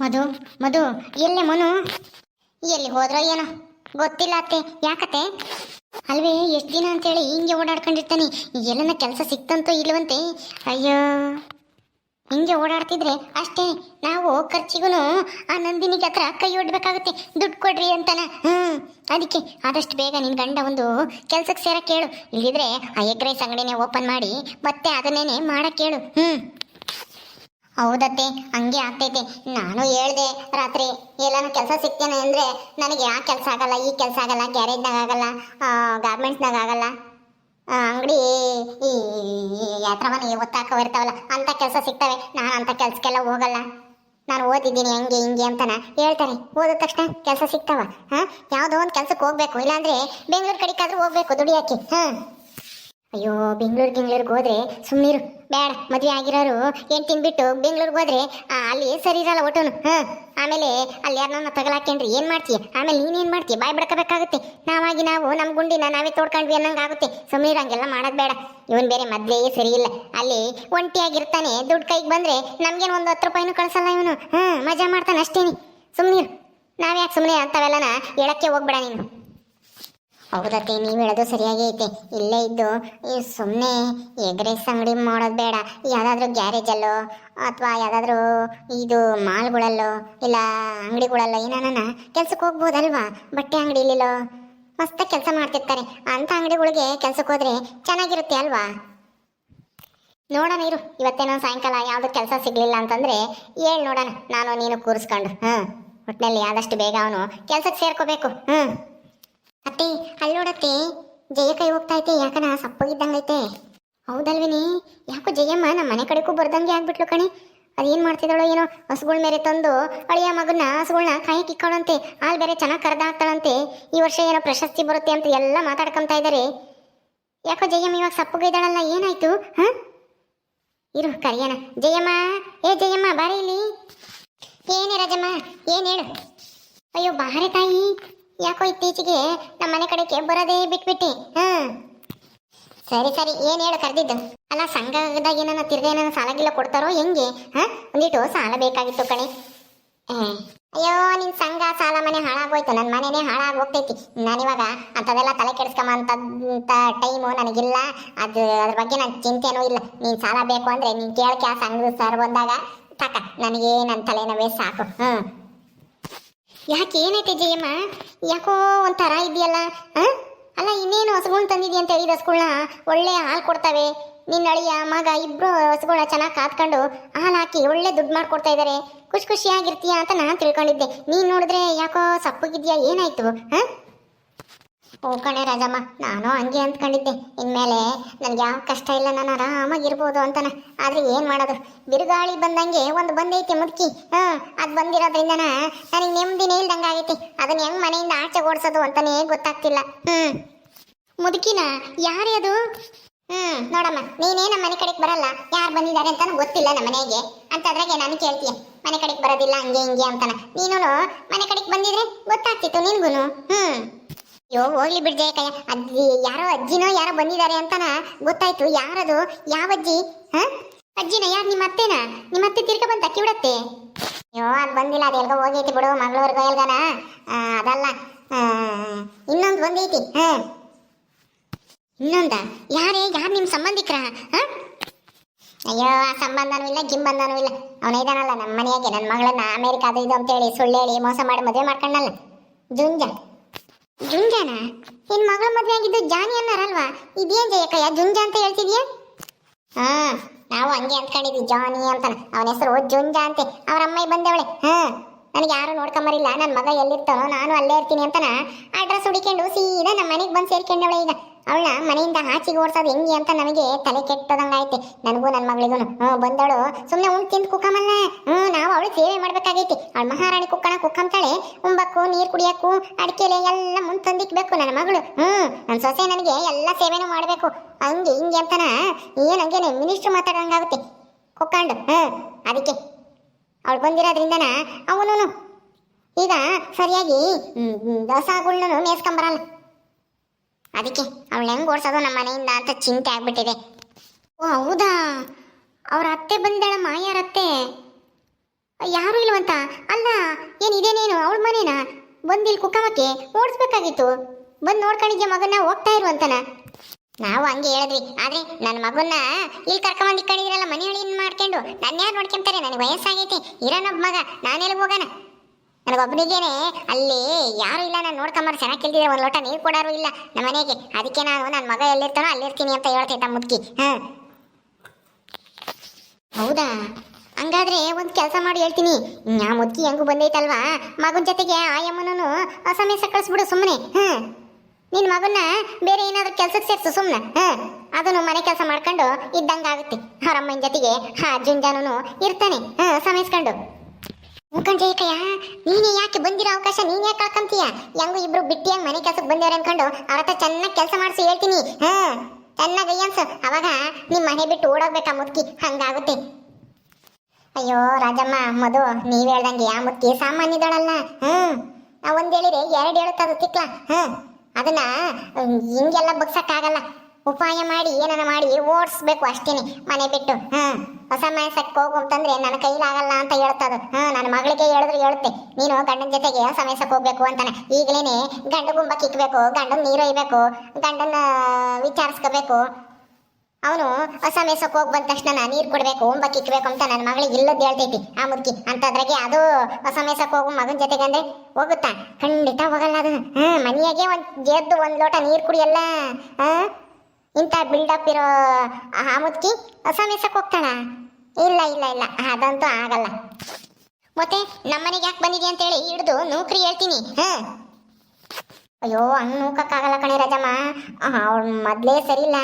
ಮಧು ಮಧು, ಎಲ್ಲಿ ಮನು? ಎಲ್ಲಿ ಹೋದ್ರೋ ಏನೋ? ಗೊತ್ತಿಲ್ಲ ಅತ್ತೆ, ಯಾಕತ್ತೆ? ಅಲ್ವೇ, ಎಷ್ಟು ದಿನ ಅಂತೇಳಿ ಹಿಂಗೆ ಓಡಾಡ್ಕೊಂಡಿರ್ತಾನೆ. ಎಲ್ಲನ ಕೆಲಸ ಸಿಕ್ತಂತೋ ಇಲ್ವಂತೆ? ಅಯ್ಯೋ. ಹಿಂಗೆ ಓಡಾಡ್ತಿದ್ರೆ ಅಷ್ಟೇ, ನಾವು ಖರ್ಚಿಗೂ ಆ ನಂದಿನಿಗೆ ಹತ್ರ ಕೈ ಒಡ್ಬೇಕಾಗುತ್ತೆ. ದುಡ್ಡು ಕೊಡ್ರಿ ಅಂತಾನ. ಹ್ಮ್, ಅದಕ್ಕೆ ಆದಷ್ಟು ಬೇಗ ನಿನ್ನ ಗಂಡ ಒಂದು ಕೆಲ್ಸಕ್ಕೆ ಸೇರಕ್ಕೆ ಕೇಳು. ಇಲ್ಲಿದ್ರೆ ಆ ಎಗ್ ರೈಸ್ ಅಂಗಡಿನೇ ಓಪನ್ ಮಾಡಿ ಮತ್ತೆ ಅದನ್ನೇನೆ ಮಾಡಕ್ಕೆ ಕೇಳು. ಹ್ಮ್. ಹೌದತ್ತೆ, ಹಂಗೆ ಆಗ್ತೈತೆ. ನಾನು ಹೇಳ್ದೆ, ರಾತ್ರಿ ಎಲ್ಲಾನು ಕೆಲಸ ಸಿಗ್ತೇನೆ ಅಂದ್ರೆ ನನಗೆ ಆ ಕೆಲಸ ಆಗಲ್ಲ, ಈ ಕೆಲಸ ಆಗಲ್ಲ, ಗ್ಯಾರೇಜ್ನಾಗ ಆಗಲ್ಲ ಗಾರ್ಮೆಂಟ್ಸ್ನಾಗ ಆಗಲ್ಲ. ಅಂಗಡಿ ಈ ಯಾತ್ರ ಮನೆ ಒತ್ತಾಕ ಇರ್ತಾವಲ್ಲ ಅಂತ ಕೆಲಸ ಸಿಗ್ತವೆ. ನಾನು ಅಂತ ಕೆಲ್ಸಕ್ಕೆಲ್ಲ ಹೋಗಲ್ಲ. ನಾನು ಓದಿದ್ದೀನಿ ಹಂಗೆ ಹಿಂಗೆ ಅಂತನ ಹೇಳ್ತಾರೆ. ಓದಿದ ತಕ್ಷಣ ಕೆಲಸ ಸಿಗ್ತಾವ, ಹಾ? ಯಾವುದೋ ಒಂದು ಕೆಲ್ಸಕ್ಕೆ ಹೋಗ್ಬೇಕು, ಇಲ್ಲಾಂದ್ರೆ ಬೆಂಗಳೂರು ಕಡೆಗಾದ್ರೂ ಹೋಗ್ಬೇಕು ದುಡಿಯಾಕಿ ಹಾ? ಅಯ್ಯೋ, ಬೆಂಗಳೂರು ಬೆಂಗಳೂರಿಗೆ ಹೋದ್ರೆ ಸುಮ್ಮನಿರು ಬೇಡ ಮದುವೆ ಆಗಿರೋರು ಏನು ತಿನ್ಬಿಟ್ಟು ಬೆಂಗಳೂರಿಗೆ ಹೋದ್ರೆ ಅಲ್ಲಿ ಸರಿ ಇರಲ್ಲ ಒಟ್ಟನು, ಹಾಂ. ಆಮೇಲೆ ಅಲ್ಲಿ ಯಾರನ್ನ ತಗಲಾಕೇನ್ರಿ ಏನು ಮಾಡ್ತೀಯ? ಆಮೇಲೆ ನೀನೇನು ಮಾಡ್ತೀಯ? ಬಾಯ್ ಬಿಡ್ಕೋಬೇಕಾಗುತ್ತೆ. ನಾವಾಗಿ ನಾವು ನಮ್ಮ ಗುಂಡಿನ ನಾವೇ ತೋಡ್ಕೊಂಡ್ವಿ ಅನ್ನಂಗಾಗುತ್ತೆ. ಸುಮ್ಮನಿರು ಹಂಗೆಲ್ಲ ಮಾಡೋದು ಬೇಡ. ಇವನು ಬೇರೆ ಮದುವೆಯೇ ಸರಿ ಇಲ್ಲ. ಅಲ್ಲಿ ಒಂಟಿಯಾಗಿರ್ತಾನೆ, ದುಡ್ಡು ಕೈಗೆ ಬಂದ್ರೆ ನಮಗೇನು ಒಂದು ಹತ್ತು ರೂಪಾಯಿನೂ ಕಳಿಸಲ್ಲ ಇವನು. ಹಾಂ, ಮಜಾ ಮಾಡ್ತಾನೆ ಅಷ್ಟೇನಿ. ಸುಮ್ಮನಿರು ನಾವ್ಯಾಕೆ ಸುಮ್ಮನೆ ಅಂಥವೆಲ್ಲನ ಹೇಳಕ್ಕೆ ಹೋಗ್ಬೇಡ ನೀನು. ಹೌದತ್ತೆ ನೀವು ಹೇಳೋದು ಸರಿಯಾಗಿ ಐತೆ. ಇಲ್ಲೇ ಇದ್ದು ಸುಮ್ಮನೆ ಎಗ್ ರೈಸ್ ಅಂಗಡಿ ಮಾಡೋದು ಬೇಡ. ಯಾವುದಾದ್ರೂ ಗ್ಯಾರೇಜಲ್ಲೋ ಅಥವಾ ಯಾವುದಾದ್ರೂ ಇದು ಮಾಲ್ಗಳಲ್ಲೋ, ಇಲ್ಲ ಅಂಗಡಿಗಳಲ್ಲೋ ಏನಾನ ಕೆಲ್ಸಕ್ಕೆ ಹೋಗ್ಬೋದಲ್ವಾ? ಬಟ್ಟೆ ಅಂಗಡಿ ಇಲ್ಲಿಲ್ಲೋ, ಮಸ್ತ ಕೆಲಸ ಮಾಡ್ತಿರ್ತಾರೆ. ಅಂಥ ಅಂಗಡಿಗಳಿಗೆ ಕೆಲ್ಸಕ್ಕೆ ಹೋದರೆ ಚೆನ್ನಾಗಿರುತ್ತೆ ಅಲ್ವಾ? ನೋಡೋಣ ಇರು, ಇವತ್ತೇನೋ ಸಾಯಂಕಾಲ ಯಾವುದು ಕೆಲಸ ಸಿಗಲಿಲ್ಲ ಅಂತಂದರೆ ಹೇಳಿ ನೋಡೋಣ, ನಾನು ನೀನು ಕೂರಿಸ್ಕೊಂಡು ಹಾಂ ಒಟ್ಟಿನಲ್ಲಿ ಆದಷ್ಟು ಬೇಗ ಅವನು ಕೆಲಸಕ್ಕೆ ಸೇರ್ಕೋಬೇಕು, ಹ್ಮ್. ಅತ್ತೆ ಅಲ್ಲಿ ನೋಡತ್ತೆ ಜಯ ಕೈ ಹೋಗ್ತಾ ಐತೆ, ಯಾಕನ ಸಪ್ಪಗಿದ್ದಂಗೈತೆ? ಹೌದಲ್ವೇನಿ? ಯಾಕೋ ಜಯಮ್ಮ ನಮ್ಮ ಮನೆ ಕಡೆಗೂ ಬರ್ದಂಗೆ ಆಗ್ಬಿಟ್ಲು ಕಣೆ. ಅದೇನ್ ಮಾಡ್ತಿದ್ದಾಳೋ ಏನೋ, ಹಸುಗಳ ಮೇಲೆ ತಂದು ಅಳಿಯ ಮಗನ ಹಸುಗಳನ್ನ ಕಾಯಕ್ಕೆ ಇಕ್ಕೊಳ್ಳಂತೆ ಹಾಲು ಬೇರೆ ಚೆನ್ನಾಗಿ ಕರೆದಾಕ್ತಾಳಂತೆ. ಈ ವರ್ಷ ಏನೋ ಪ್ರಶಸ್ತಿ ಬರುತ್ತೆ ಅಂತ ಎಲ್ಲ ಮಾತಾಡ್ಕೊಂತ ಇದ್ದಾರೆ ಯಾಕೋ ಜಯಮ್ಮ ಇವಾಗ ಸಪ್ಪಗಿದ್ದಾಳಲ್ಲ ಏನಾಯ್ತು, ಹ? ಇರು ಕರಿಯನ ಜಯಮ್ಮ, ಏ ಜಯಮ್ಮ, ಬಾರಿ ಇಲ್ಲಿ. ಏನೇ ರಾಜಮ್ಮ, ಏನ್ ಹೇಳು? ಅಯ್ಯೋ, ಬಾರೆ ತಾಯಿ. ಯಾಕೋ ಇತ್ತೀಚೆಗೆ ನಮ್ಮ ಮನೆ ಕಡೆಗೆ ಬರೋದೇ ಬಿಟ್ಬಿಟ್ಟಿ ಹ್ಮ್ ಸರಿ ಸರಿ, ಏನ್ ಹೇಳು ಕರೆದಿದ್ದು? ಅಲ್ಲ, ಸಂಘದಾಗ ಏನಾನ ತಿರ್ಗ ಏನಾನ ಸಾಲ ಗಿಲ್ಲ ಕೊಡ್ತಾರೋ ಹೆಂಗೆ ಒಂದಿಟ್ಟು ಸಾಲ ಬೇಕಾಗಿತ್ತು ಕಣೆ. ಅಯ್ಯೋ, ನಿನ್ ಸಂಘ ಸಾಲ ಮನೆ ಹಾಳಾಗೋಯ್ತು ನನ್ನ ಮನೆನೇ ಹಾಳಾಗೋಗ್ತೈತಿ. ನಾನಿವಾಗ ಅಂಥದೆಲ್ಲ ತಲೆ ಕೆಡಿಸ್ಕೊಂಬಂತ ಟೈಮು ನನಗಿಲ್ಲ. ಅದು, ಅದ್ರ ಬಗ್ಗೆ ನನ್ನ ಚಿಂತೆನೂ ಇಲ್ಲ. ನೀನ್ ಸಾಲ ಬೇಕು ಅಂದ್ರೆ ನೀನ್ ಕೇಳಕ್ಕೆ ಆ ಸಂಘದ ಸರ್ ಬಂದಾಗ ತಕ ನನಗೆ ನನ್ನ ತಲೆನೋವೇ ಸಾಕು, ಹ್ಮ್. ಯಾಕೆ ಏನೈತೆ ಜಯಮ್ಮ? ಯಾಕೋ ಒಂಥರ ಇದೆಯಲ್ಲ? ಅಲ್ಲ, ಇನ್ನೇನು ಹಸುಗಳ್ನ ತಂದಿದ್ಯ ಅಂತ ಹೇಳಿದ ಹಸುಗಳ್ನ? ಒಳ್ಳೆ ಹಾಲು ಕೊಡ್ತವೆ. ನಿನ್ನ ಅಳಿಯ ಮಗ ಇಬ್ರು ಹಸುಗಳ್ನ ಚೆನ್ನಾಗಿ ಕಾತ್ಕೊಂಡು ಹಾಲು ಹಾಕಿ ಒಳ್ಳೆ ದುಡ್ಡು ಮಾಡ್ಕೊಡ್ತಾ ಇದ್ದಾರೆ ಖುಷಿ ಖುಷಿಯಾಗಿರ್ತೀಯ ಅಂತ ನಾನು ತಿಳ್ಕೊಂಡಿದ್ದೆ. ನೀನು ನೋಡಿದ್ರೆ ಯಾಕೋ ಸಪ್ಪಗಿದ್ಯಾ? ಏನಾಯ್ತು ಹಾ ಓ ಕಣೆ ರಾಜಮ್ಮ, ನಾನು ಹಂಗೆ ಅಂದ್ಕೊಂಡಿದ್ದೆ. ಇನ್ಮೇಲೆ ನನಗೆ ಯಾವ ಕಷ್ಟ ಇಲ್ಲ, ನಾನು ಆರಾಮಾಗಿರ್ಬೋದು ಅಂತಾನೆ. ಆದ್ರೆ ಏನ್ ಮಾಡೋದು? ಬಿರುಗಾಳಿ ಬಂದಂಗೆ ಒಂದು ಬಂದೈತೆ ಮುದುಕಿ. ಹ್ಮ್ ಅದು ಬಂದಿರೋದ್ರಿಂದನ ನನಗೆ ನೆಮ್ಮದಿನೇ ಇಲ್ದಂಗೆ ಆಗೈತಿ. ಅದನ್ನ ಹೆಂಗ್ ಮನೆಯಿಂದ ಆಚೆ ಓಡಿಸೋದು ಅಂತಾನೆ ಗೊತ್ತಾಗ್ತಿಲ್ಲ. ಹ್ಮ್ ಮುದುಕಿನ ಯಾರೇ ಅದು? ಹ್ಮ್ ನೋಡಮ್ಮ, ನೀನೇ ನಮ್ಮ ಮನೆ ಕಡೆಗೆ ಬರಲ್ಲ. ಯಾರು ಬಂದಿದ್ದಾರೆ ಅಂತಾನೂ ಗೊತ್ತಿಲ್ಲ ನಮ್ಮ ಮನೆಗೆ. ಅಂತದ್ರಾಗೆ ನಾನು ಕೇಳ್ತೀಯ, ಮನೆ ಕಡೆಗೆ ಬರೋದಿಲ್ಲ, ಹಂಗೆ ಹಿಂಗೆ ಅಂತಾನ. ನೀನು ಮನೆ ಕಡೆಗೆ ಬಂದಿದ್ರೆ ಗೊತ್ತಾಗ್ತಿತ್ತು ನಿನ್ಗೂನು? ಹ್ಮ್ ಅಯ್ಯೋ ಹೋಗ್ಲಿ ಬಿಡ್ ಜಯಕಯ್ಯ. ಅಜ್ಜಿ, ಯಾರೋ ಅಜ್ಜಿನೋ ಯಾರೋ ಬಂದಿದ್ದಾರೆ ಅಂತನ ಗೊತ್ತಾಯ್ತು. ಯಾರದು? ಯಾವ ಅಜ್ಜಿ? ಹ? ಅಜ್ಜಿನ ಯಾರು? ನಿಮ್ಮ ಅತ್ತೆನ? ನಿಮ್ಮ ಅತ್ತೆ ತಿರ್ಗ ಬಂತ ಕಿವಿಡತ್ತೆ ಅಯ್ಯೋ ಅದು ಬಂದಿಲ್ಲ, ಅದು ಎಲ್ಗೋ ಹೋಗೈತಿ ಬಿಡು, ಮಂಗಳೂರ್ಗೋ ಎಲ್ಗನ ಅದಲ್ಲ. ಇನ್ನೊಂದು ಬಂದೈತಿ ಹ? ಇನ್ನೊಂದ? ಯಾರೇ? ಯಾರು ನಿಮ್ಮ ಸಂಬಂಧಿಕರ? ಹ? ಅಯ್ಯೋ, ಆ ಸಂಬಂಧನೂ ಇಲ್ಲ, ಗಿಂಬಂಧನೂ ಇಲ್ಲ. ಅವನ ಇದಾನಲ್ಲ ನಮ್ಮ ಮನೆಯಾಗೆ ನನ್ನ ಮಗಳನ್ನ ಅಮೇರಿಕಾದ ಇದು ಅಂತೇಳಿ ಸುಳ್ಳು ಹೇಳಿ ಮೋಸ ಮಾಡಿ ಮದುವೆ ಮಾಡ್ಕೊಂಡಲ್ಲ ಜುಂಜ. ಜುಂಜಾನ? ನಿನ್ ಮಗಳ ಮದ್ವೆ ಆಗಿದ್ದು ಜಾನಿ ಅನ್ನಾರಲ್ವಾ? ಇದೇನ್ ಜಯಕಯ್ಯ? ಜುಂಜಾ ಅಂತ ಹೇಳ್ತಿದ್ಯಾ? ಹಾ, ನಾವು ಹಂಗೆ ಅಂದ್ಕೊಂಡಿದ್ವಿ, ಜಾನಿ ಅಂತಾನ. ಅವನ ಹೆಸರು ಜುಂಜಾ ಅಂತೆ. ಅವ್ರ ಅಮ್ಮ ಬಂದವಳೆ. ಹಾ, ನನಗೆ ಯಾರು ನೋಡ್ಕೊಂಬರಿಲ್ಲ. ನನ್ನ ಮಗ ಎಲ್ಲಿರ್ತಾನೋ, ನಾನು ಅಲ್ಲೇ ಇರ್ತೀನಿ ಅಂತಾನ. ಅಡ್ರೆಸ್ ಹುಡಿಕೊಂಡು ಸೀದಾ ನಮ್ಮ ಮನೆಗೆ ಬಂದು ಸೇರ್ಕೊಂಡವಳೆ ಈಗ. ಅವಳ ಮನೆಯಿಂದ ಆಚೆಗೆ ಓಡ್ಸೋದು ಹೆಂಗೆ ಅಂತ ನನಗೆ ತಲೆ ಕೆಟ್ಟದಂಗಾಯ್ತೆ ನನಗೂ ನನ್ನ ಮಗಳಿಗೂ. ಹ್ಞೂ, ಬಂದಳು. ಸುಮ್ಮನೆ ಉಣ್ ತಿಂದು ಕುಕ್ಕಮಲ್ಲ ಹ್ಞೂ, ನಾವು ಅವಳು ಸೇವೆ ಮಾಡಬೇಕಾಗೈತಿ. ಅವಳು ಮಹಾರಾಣಿ ಕುಕ್ಕಣ ಕುಕ್ಕಂತಾಳೆ. ಉಂಬಕ್ಕು, ನೀರು ಕುಡಿಯಕ್ಕೂ, ಅಡಿಕೆಲೆ ಎಲ್ಲ ಮುಂದೆ ತಂದಿಕ್ಬೇಕು ನನ್ನ ಮಗಳು. ಹ್ಞೂ ನನ್ನ ಸೊಸೆ ನನಗೆ ಎಲ್ಲ ಸೇವೆನೂ ಮಾಡಬೇಕು. ಹಂಗೆ ಹಿಂಗೆ ಅಂತನ ಏನು ಹಂಗೇನೆ ಮಿನಿಸ್ಟ್ರು ಮಾತಾಡೋಂಗಾಗುತ್ತೆ ಕುಕ್ಕಂಡು, ಹ್ಞೂ, ಅದಕ್ಕೆ. ಅವಳು ಬಂದಿರೋದ್ರಿಂದನ ಅವನು ಈಗ ಸರಿಯಾಗಿ ದಸಗುಳ್ನು ಮೇಸ್ಕೊಂಬರಲ್ಲ ಅದಕ್ಕೆ ಅವಳು ಹೆಂಗೆ ಓಡಿಸೋದು ನಮ್ಮ ಮನೆಯಿಂದ ಅಂತ ಚಿಂತೆ ಆಗ್ಬಿಟ್ಟಿದೆ. ಓ, ಹೌದಾ? ಅವ್ರ ಅತ್ತೆ ಬಂದಾಳ ಮಾಯಾರ ಅತ್ತೆ. ಯಾರು ಇಲ್ವಂತ ಅಲ್ಲ, ಏನು ಇದೇನೇನು ಅವಳ ಮನೇನ? ಬಂದು ಇಲ್ಲಿ ಕುಕ್ಕಮಕ್ಕೆ ಓಡಿಸ್ಬೇಕಾಗಿತ್ತು. ಬಂದು ನೋಡ್ಕೊಂಡಿದ್ಯ ಮಗನ್ನ, ಹೋಗ್ತಾ ಇರುವಂತನ ನಾವು ಹಂಗೆ ಹೇಳಿದ್ವಿ. ಆದ್ರೆ ನನ್ನ ಮಗನ್ನ ಇಲ್ಲಿ ಕರ್ಕೊಂಡ್ ಇಕ್ಕಂಡಿದ್ರಲ್ಲ ಮನೆ ಹಳಿ ಮಾಡ್ಕೊಂಡು. ನನ್ನ ಯಾರು ನೋಡ್ಕೊಂತಾರೆ? ನನಗೆ ವಯಸ್ಸಾಗೈತಿ. ಇರೋನೊಬ್ಬ ಮಗ. ನಾನೆಲ್ಲ ಹೋಗೋಣ? ನನಗೊಬ್ಬನಿಗೇನೆ ಅಲ್ಲಿ ಯಾರು ಇಲ್ಲ, ನಾನು ನೋಡ್ಕೊಂಬಾರ ಚೆನ್ನಾಗಿ ಕೇಳ್ತಿದ್ದೆ ಒಂದು ಲೋಟ ನೀರು ಕೊಡೋರು ಇಲ್ಲ ನಮ್ಮ ಮನೆಗೆ. ಅದಕ್ಕೆ ನಾನು ನನ್ನ ಮಗ ಎಲ್ಲಿರ್ತಾನೋ ಅಲ್ಲಿರ್ತೀನಿ ಅಂತ ಹೇಳ್ತಿದ್ದ ಮುದ್ಕಿ ಹಾಂ. ಹೌದಾ? ಹಂಗಾದ್ರೆ ಒಂದು ಕೆಲಸ ಮಾಡಿ ಹೇಳ್ತೀನಿ. ಆ ಮುದ್ಕಿ ಹೆಂಗು ಬಂದೈತಲ್ವಾ? ಮಗನ ಜೊತೆಗೆ ಆಯಮ್ಮನೂ ಸಮಯ ಕಳಿಸ್ಬಿಡು ಸುಮ್ಮನೆ ಹಾಂ. ನಿನ್ನ ಮಗನ್ನ ಬೇರೆ ಏನಾದ್ರೂ ಕೆಲಸಕ್ಕೆ ಸೇರಿಸು ಸುಮ್ಮನೆ ಹಾಂ. ಅದನ್ನು ಮನೆ ಕೆಲಸ ಮಾಡ್ಕೊಂಡು ಇದ್ದಂಗಾಗುತ್ತೆ. ಅವರಮ್ಮನ ಜೊತೆಗೆ ಹಾ ಜುಂಜಾನು ಇರ್ತಾನೆ. ಹಾಂ ಸಮಯಿಸ್ಕೊಂಡು ಮುಖಂಜಯ್ಯಕಯ್ಯ ನೀನೇ ಯಾಕೆ ಬಂದಿರೋ ಅವಕಾಶ ನೀನ್ ಯಾಕೆ ಕಳ್ಕೊಂತೀಯ? ಹೆಂಗು ಇಬ್ರು ಬಿಟ್ಟಿಯಂಗ್ ಮನೆ ಕೆಲ್ಸಕ್ಕೆ ಬಂದಿರ ಅನ್ಕೊಂಡು ಅವ್ರ ಹತ್ರ ಚೆನ್ನಾಗಿ ಕೆಲಸ ಮಾಡಿಸಿ ಹೇಳ್ತೀನಿ. ಹಾ ಚೆನ್ನಾಗಿ ಅಯ್ಯನ್ಸ ಅವಾಗ ನಿಮ್ಮ ಮನೆ ಬಿಟ್ಟು ಓಡೋಗ್ಬೇಕಾ ಮುದ್ಕಿ ಹಂಗಾಗುತ್ತೆ. ಅಯ್ಯೋ ರಾಜಮ್ಮ, ಮಧು, ನೀವ್ ಹೇಳ್ದಂಗೆ ಯಾ ಮುದುಕಿ ಸಾಮಾನ್ಯದಳಲ್ಲ. ಹ್ಮ್. ನಾವ್ ಒಂದ್ ಹೇಳಿದ್ರೆ ಎರಡು ಹೇಳುತ್ತದು ತಿಕ್ಲ. ಹ್ಮ್. ಅದನ್ನ ಹಿಂಗೆಲ್ಲ ಬಗ್ಸಕ್ಕಾಗಲ್ಲ. ಉಪಾಯ ಮಾಡಿ, ಏನನ ಮಾಡಿ ಓಡಿಸ್ಬೇಕು ಅಷ್ಟೇನೆ. ಮನೆ ಬಿಟ್ಟು, ಹ್ಮ್, ಹೊಸ ಮನಸ್ಸಕ್ಕೆ ಹೋಗು ಅಂತಂದ್ರೆ ನನ್ನ ಕೈಲಾಗಲ್ಲ ಅಂತ ಹೇಳ್ತದ. ಹಾ ನನ್ನ ಮಗಳಿಗೆ ಹೇಳಿದ್ರೆ ಹೇಳುತ್ತೆ ನೀನು ಗಂಡನ ಜೊತೆಗೆ ಸಮಯಸಕ್ಕೆ ಹೋಗ್ಬೇಕು ಅಂತಾನೆ. ಈಗಲೇನೆ ಗಂಡ ಗುಂಬ ಇಕ್ಬೇಕು ಗಂಡನ ನೀರು ಇಬೇಕು ಗಂಡನ ವಿಚಾರಿಸ್ಕೋಬೇಕು. ಅವನು ಹೊಸ ಮೇಸಕ್ಕೆ ಹೋಗಿ ಬಂದ ತಕ್ಷಣ ನೀರು ಕೊಡ್ಬೇಕು ಇಕ್ಬೇಕು ಅಂತ ನನ್ನ ಮಗಳಿಗೆ ಇಲ್ಲದ್ ಹೇಳ್ತೈತಿ. ಆ ಮುದುಕಿ ಅಂತದ್ರಾಗೆ ಅದು ಹೊಸ ಮೇಸಕ್ಕೆ ಹೋಗು ಮಗನ ಜೊತೆಗೆ ಅಂದ್ರೆ ಹೋಗುತ್ತಾ? ಖಂಡಿತ ಹೋಗಲ್ಲ ಅದು. ಹ್ಮ್, ಮನೆಯಾಗೆ ಒಂದ್ ಜೇದ್ದು ಒಂದ್ ಲೋಟ ನೀರು ಕುಡಿಯಲ್ಲ ಹಾ ಇಂಥ ಬಿಲ್ಡಪ್ ಇರೋ, ಆ ಮುದುಕಿ ಹೊಸ ಮೇಸಕ್ಕೆ ಹೋಗ್ತಾಳ? ಇಲ್ಲ ಇಲ್ಲ ಇಲ್ಲ, ಅದಂತೂ ಆಗಲ್ಲ. ಮತ್ತೆ ನಮ್ಮನೆಗೆ ಯಾಕೆ ಬಂದಿದೆ ಅಂತೇಳಿ ಹಿಡಿದು ನೌಕರಿ ಹೇಳ್ತೀನಿ, ಹಾಂ? ಅಯ್ಯೋ, ಹಂಗೆ ನೂಕಕ್ಕಾಗಲ್ಲ ಕಣೆ ರಜಮ್ಮ. ಅವ್ಳು ಮೊದಲೇ ಸರಿ ಇಲ್ಲ.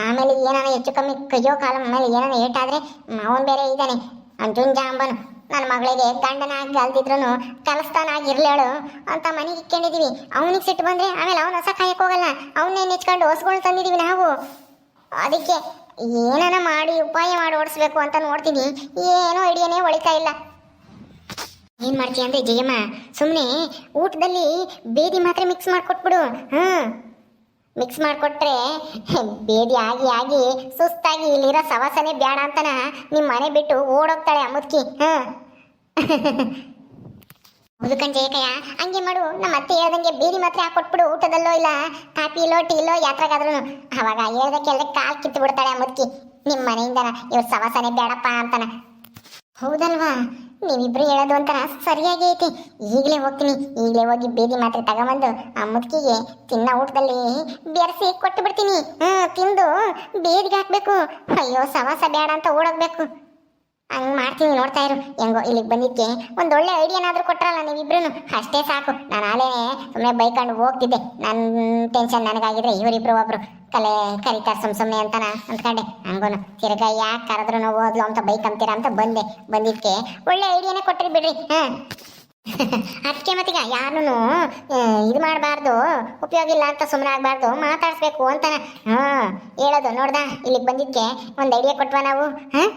ಆಮೇಲೆ ಏನಾನ ಹೆಚ್ಚು ಕಮ್ಮಿ ಕೈಯೋ ಕಾಲ ಆಮೇಲೆ ಏನಾನ ಏಟಾದ್ರೆ ಅವನು ಬೇರೆ ಇದ್ದಾನೆ ಅಂಜುನ್ ಅಂಬನು ನನ್ನ ಮಗಳಿಗೆ ಗಂಡನಾಗಿ ಅಲ್ದಿದ್ರು ಕಲಸ್ತಾನಾಗಿರ್ಲೇಳು ಅಂತ ಮನೆಗೆ ಇಕ್ಕೊಂಡಿದೀವಿ. ಅವನಿಗೆ ಸಿಟ್ಟು ಬಂದ್ರೆ ಆಮೇಲೆ ಅವನು ಹೊಸ ಕಾಯಕ್ಕೆ ಹೋಗಲ್ಲ. ಅವನ್ನೇ ನೆಚ್ಕೊಂಡು ಹೊಸಗಳು ತಂದಿದೀವಿ ನಾವು. ಅದಕ್ಕೆ ಏನನ ಮಾಡಿ ಉಪಾಯ ಮಾಡಿ ಓಡಿಸ್ಬೇಕು ಅಂತ ನೋಡ್ತೀನಿ. ಏನೋ ಐಡಿಯಾನೇ ಒಳಿತಾ ಇಲ್ಲ. ಏನ್ ಮಾಡ್ತೀಯ ಅಂದ್ರೆ ಜಯಮ್ಮ ಸುಮ್ಮನೆ ಊಟದಲ್ಲಿ ಬೇದಿ ಮಾತ್ರ ಮಿಕ್ಸ್ ಮಾಡ್ಕೊಟ್ಬಿಡು. ಹ್ಮ್. ಮಿಕ್ಸ್ ಮಾಡಿಕೊಟ್ರೆ ಬೇದಿ ಆಗಿ ಆಗಿ ಸುಸ್ತಾಗಿ ಇಲ್ಲಿರೋ ಸವಾಸನೆ ಬೇಡ ಅಂತನ ನಿಮ್ಮ ಮನೆ ಬಿಟ್ಟು ಓಡೋಗ್ತಾಳೆ ಆ ಮುದ್ಕಿ ಹ್ಮ್ ಹೌದು ಹಂಗೆ ಮಾಡು. ನಮ್ಮ ಅತ್ತೆ ಹೇಳ್ದಂಗೆ ಬೀದಿ ಮಾತ್ರ ಹಾಕೊಟ್ಬಿಡು, ಊಟದಲ್ಲೋ ಇಲ್ಲ ಕಾಫಿ ಇಲ್ಲೋ ಟೀ ಇಲ್ಲೋ ಯಾತ್ರಾಗಾದ್ರೂ ಅವಾಗ ಹೇಳ್ದಕ್ಕೆಲ್ಲ ಕಾಲು ಕಿತ್ತು ಬಿಡ್ತಾಳೆ ಆ ಮುದ್ಕಿ ನಿಮ್ಮ ಮನೆಯಿಂದನ ಇವ್ರ ಸವಾಸನೆ ಬೇಡಪ್ಪ ಅಂತನ. ಹೌದಲ್ವಾ? ನೀವಿಬ್ರು ಹೇಳೋದು ಒಂಥರ ಸರಿಯಾಗಿ ಐತಿ. ಈಗಲೇ ಹೋಗ್ತೀನಿ. ಈಗಲೇ ಹೋಗಿ ಬೇದಿ ಮಾತ್ರೆ ತಗೊಂಬಂದು ಆ ಮುದುಕಿಗೆ ತಿನ್ನ ಊಟದಲ್ಲಿ ಬೆರೆಸಿ ಕೊಟ್ಟು ಬಿಡ್ತೀನಿ ಹ್ಮ್, ತಿಂದು ಬೇದಿಗೆ ಹಾಕ್ಬೇಕು. ಅಯ್ಯೋ, ಸವಾಸ ಬೇಡ ಅಂತ ಓಡೋಗ್ಬೇಕು. ಹಂಗೆ ಮಾಡ್ತೀನಿ ನೋಡ್ತಾ ಇರು. ಹೆಂಗೋ ಇಲ್ಲಿಗೆ ಬಂದಿದ್ದೆ ಒಂದೊಳ್ಳೆ ಒಳ್ಳೆ ಐಡಿಯಾನಾದರೂ ಕೊಟ್ರಲ್ಲ ನೀವಿಬ್ರು ಅಷ್ಟೇ ಸಾಕು. ನಾನು ಆಲೇನೆ ಸುಮ್ಮನೆ ಬೈಕೊಂಡು ಹೋಗ್ತಿದ್ದೆ. ನನ್ನ ಟೆನ್ಷನ್ ನನಗಾಗಿದ್ರೆ ಇವರಿಬ್ರು ಒಬ್ರು. ಕಲೆ ಕರೀತಾರೆ ಸುಮ್ ಸುಮ್ಮನೆ ಅಂತಾನ ಅಂದ್ಕೊಂಡೆ ಹಂಗೋನು, ತಿರ್ಗಾ ಯಾಕೆ ಕರೆದ್ರು ಹೋದ್ಲು ಅಂತ ಬೈಕ್ ಅಂತೀರ ಅಂತ ಬಂದೆ. ಬಂದಿದ್ಕೆ ಒಳ್ಳೆ ಐಡಿಯಾನೇ ಕೊಟ್ರಿ ಬಿಡ್ರಿ, ಹಾಂ. ಅದಕ್ಕೆ ಮತ್ತೀಗ ಯಾರನ್ನು ಇದು ಮಾಡಬಾರ್ದು, ಉಪಯೋಗ ಇಲ್ಲ ಅಂತ ಸುಮ್ಮನೆ ಆಗಬಾರ್ದು, ಮಾತಾಡಿಸ್ಬೇಕು ಅಂತಾನ. ಹಾ, ಹೇಳೋದು, ನೋಡ್ದ, ಇಲ್ಲಿಗೆ ಬಂದಿದ್ಕೆ ಒಂದು ಐಡಿಯಾ ಕೊಟ್ವಾ ನಾವು, ಹಾಂ.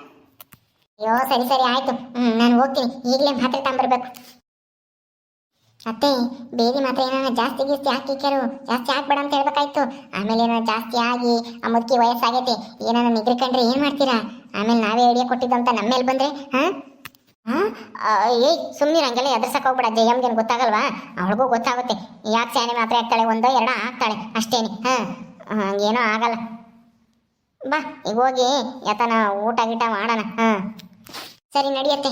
ಅಯ್ಯೋ, ಸರಿ ಸರಿ, ಆಯ್ತು. ಹ್ಞೂ ನಾನು ಹೋಗ್ತೀನಿ, ಈಗಲೇ ಮಾತ್ರೆ ತಗೊಂಬರ್ಬೇಕು. ಅತ್ತೆ ಬೇರೆ ಮಾತ್ರ ಏನಾರ ಜಾಸ್ತಿ ಗೀಸ್ತಿ ಹಾಕಿಕ್ಯಾರು, ಜಾಸ್ತಿ ಹಾಕ್ಬೇಡ ಅಂತ ಹೇಳ್ಬೇಕಾಯ್ತು. ಆಮೇಲೆ ಏನೋ ಜಾಸ್ತಿ ಆಗಿ ಆ ಮುದುಕಿ ವಯಸ್ಸಾಗೈತೆ ಏನಾರ ಕಂಡ್ರೆ ಏನು ಮಾಡ್ತೀರಾ? ಆಮೇಲೆ ನಾವೇ ಐಡಿಯಾ ಕೊಟ್ಟಿದ್ದು ನಮ್ಮ ಮೇಲೆ ಬಂದ್ರೆ ಏಯ್ ಸುಮ್ಮನೆ ಹಂಗೆಲ್ಲ ಎದುರ್ಸಕ್ಕೆ ಹೋಗ್ಬೇಡ ಜಯಮ್ಗೆ ಗೊತ್ತಾಗಲ್ವಾ? ಅವಳಿಗೂ ಗೊತ್ತಾಗುತ್ತೆ. ಯಾಕೆ ಸ್ಯಾನೆ ಮಾತ್ರ ಆಗ್ತಾಳೆ? ಒಂದೋ ಎರಡ ಆಗ್ತಾಳೆ, ಅಷ್ಟೇನೆ, ಹಾಂ? ಹಂಗೇನೋ ಆಗಲ್ಲ. ಬಾ, ಈಗ ಹೋಗಿ, ಯಾತನ ಊಟ ಗೀಟ ಮಾಡೋಣ, ಹಾ? ಸರಿ ನಡೆಯುತ್ತೆ